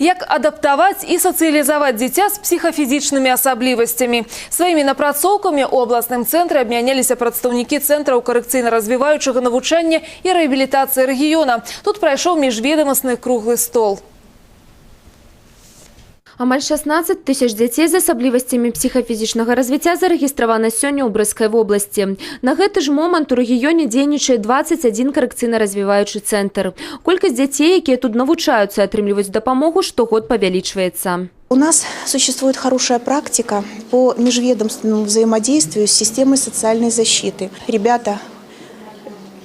Як адаптаваць і сацыялізаваць дзіця з псіхафізічнымі асаблівасцямі. Сваімі напрацоўкамі ў абласным цэнтры абмяняліся прадстаўнікі цэнтраў карэкцыйна-развіваючага навучання і рэабілітацыі рэгіёна. Тут прайшоў міжведамасны круглы стол. Амаль 16 тысяч дзяцей з асаблівасцямі псіхафізічнага развіцця зарэгістравана сёння ў брэскай вобласці. На гэты ж момант у рэгіёне дзейнічае 21 карэкцыйна-развіваючы цэнтр. Колькасць дзяцей, якія тут навучаюцца, атрымліваюць дапамогу, штогод павялічваецца. У нас существует хорошая практика по межведомственному взаимодействию с системой социальной защиты. Ребята,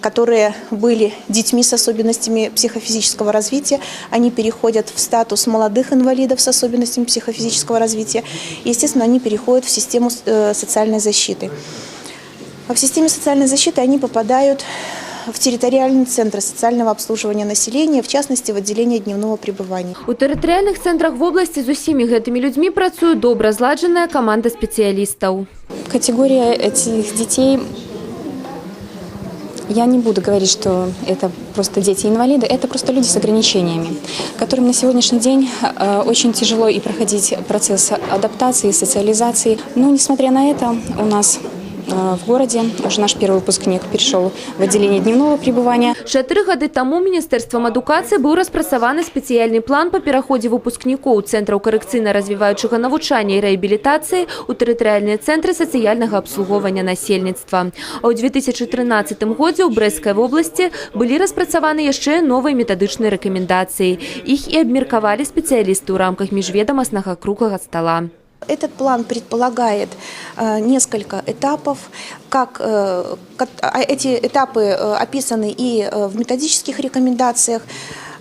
которые были детьми с особенностями психофизического развития, они переходят в статус молодых инвалидов с особенностями психофизического развития. И, естественно, они переходят в систему э, социальной защиты. А в системе социальной защиты они попадают в территориальные центры социального обслуживания населения, в частности, в отделение дневного пребывания. У тэрытарыяльных цэнтрах вобласці з усімі гэтымі людзьмі працуе добра зладжаная каманда спецыялістаў. Категория этих детей, я не буду говорить, что это просто дети-инвалиды, это просто люди с ограничениями, которым на сегодняшний день э, очень тяжело и проходить процесс адаптации, социализации. Но, несмотря на это, у нас в городе уже наш первый выпускник перешел в отделение дневного пребывания. Чатыры гады таму міністэрствам адукацыі быў распрацаваны спецыяльны план па пераходзе выпускнікоў цэнтраў карэкцыйна-развіваючага навучання і рэабілітацыі ў тэрытарыяльныя цэнтры сацыяльнага абслугоўвання насельніцтва. А ў 2013 годзе ў Брэскай вобласці былі распрацаваны яшчэ новыя метадычныя рэкамендацыі. Іх і абмеркавалі спецыялісты ў рамках міжведамаснага круглага стола. Этот план предполагает э, несколько этапов. Как, э, а эти этапы э, описаны и в методических рекомендациях,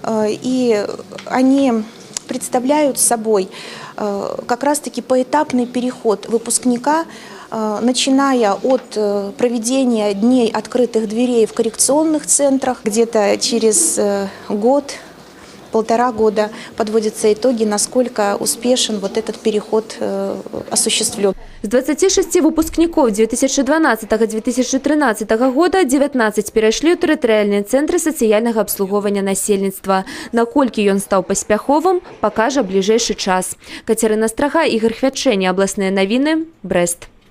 и они представляют собой как раз-таки поэтапный переход выпускника, начиная от проведения дней открытых дверей в коррекционных центрах, где-то через год полтора года подводятся итоги, насколько успешен вот этот переход э, осуществлен. З 26 выпускнікоў 2012-2013 года 19 перайшлі ў тэрытарыяльныя цэнтры сацыяльнага абслугоўвання насельніцтва. Наколькі ён стаў паспяховым, пакажа бліжэйшы час. Кацярына Страга, Ігор Хвячэнне, абласныя навіны, Брэст.